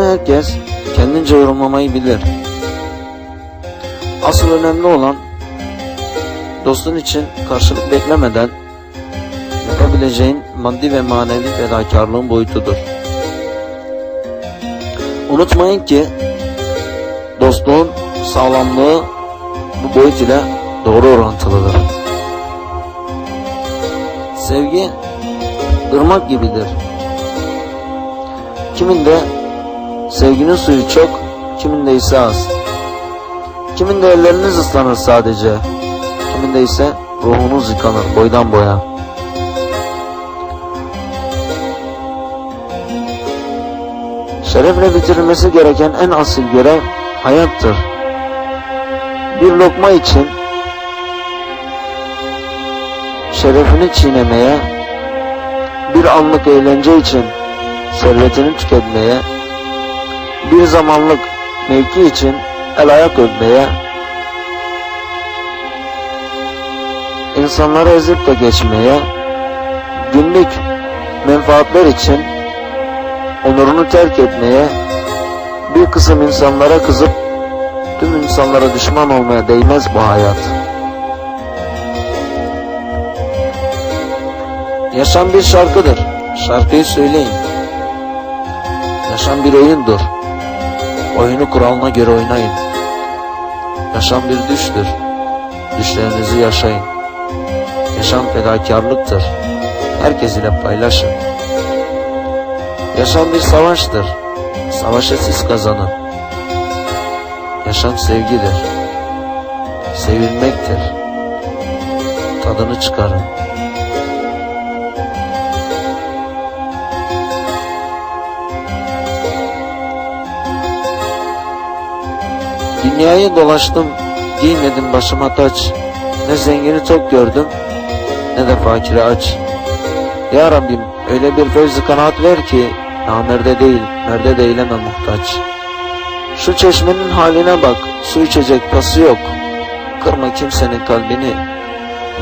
herkes kendince yorumlamayı bilir. Asıl önemli olan dostun için karşılık beklemeden yapabileceğin maddi ve manevi fedakarlığın boyutudur. Unutmayın ki dostluğun sağlamlığı bu boyut ile doğru orantılıdır. Sevgi ırmak gibidir. Kiminde sevginin suyu çok, kiminde ise az. Kiminde elleriniz ıslanır sadece, kiminde ise ruhunuz yıkanır boydan boya. Şerefle bitirilmesi gereken en asil görev hayattır. Bir lokma için şerefini çiğnemeye, bir anlık eğlence için servetini tüketmeye, bir zamanlık mevki için el ayak öpmeye, insanları ezip de geçmeye, günlük menfaatler için onurunu terk etmeye, bir kısım insanlara kızıp tüm insanlara düşman olmaya değmez bu hayat. Yaşam bir şarkıdır. Şarkıyı söyleyin. Yaşam bir oyundur. Oyunu kuralına göre oynayın. Yaşam bir düştür. Düşlerinizi yaşayın. Yaşam fedakarlıktır. Herkes ile paylaşın. Yaşam bir savaştır. Savaşı siz kazanın. Yaşam sevgidir. Sevilmektir. Tadını çıkarın. Dünyayı dolaştım, giymedim başıma taç. Ne zengini tok gördüm, ne de fakiri aç. Ya Rabbim öyle bir fevzi kanaat ver ki, namerde değil, merde de eyleme muhtaç. Şu çeşmenin haline bak, su içecek tası yok. Kırma kimsenin kalbini,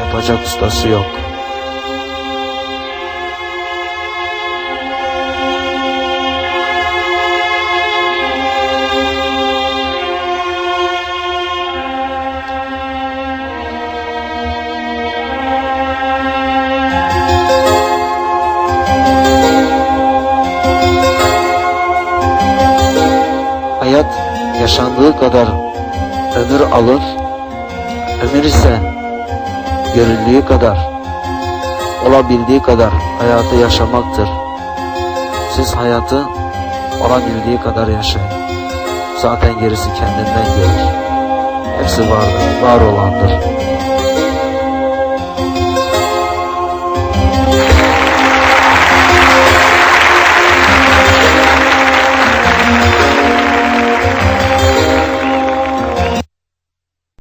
yapacak ustası yok. Yaşandığı kadar ömür alır, ömür ise görüldüğü kadar, olabildiği kadar hayatı yaşamaktır. Siz hayatı olabildiği kadar yaşayın. Zaten gerisi kendinden gelir. Hepsi vardır, var olandır.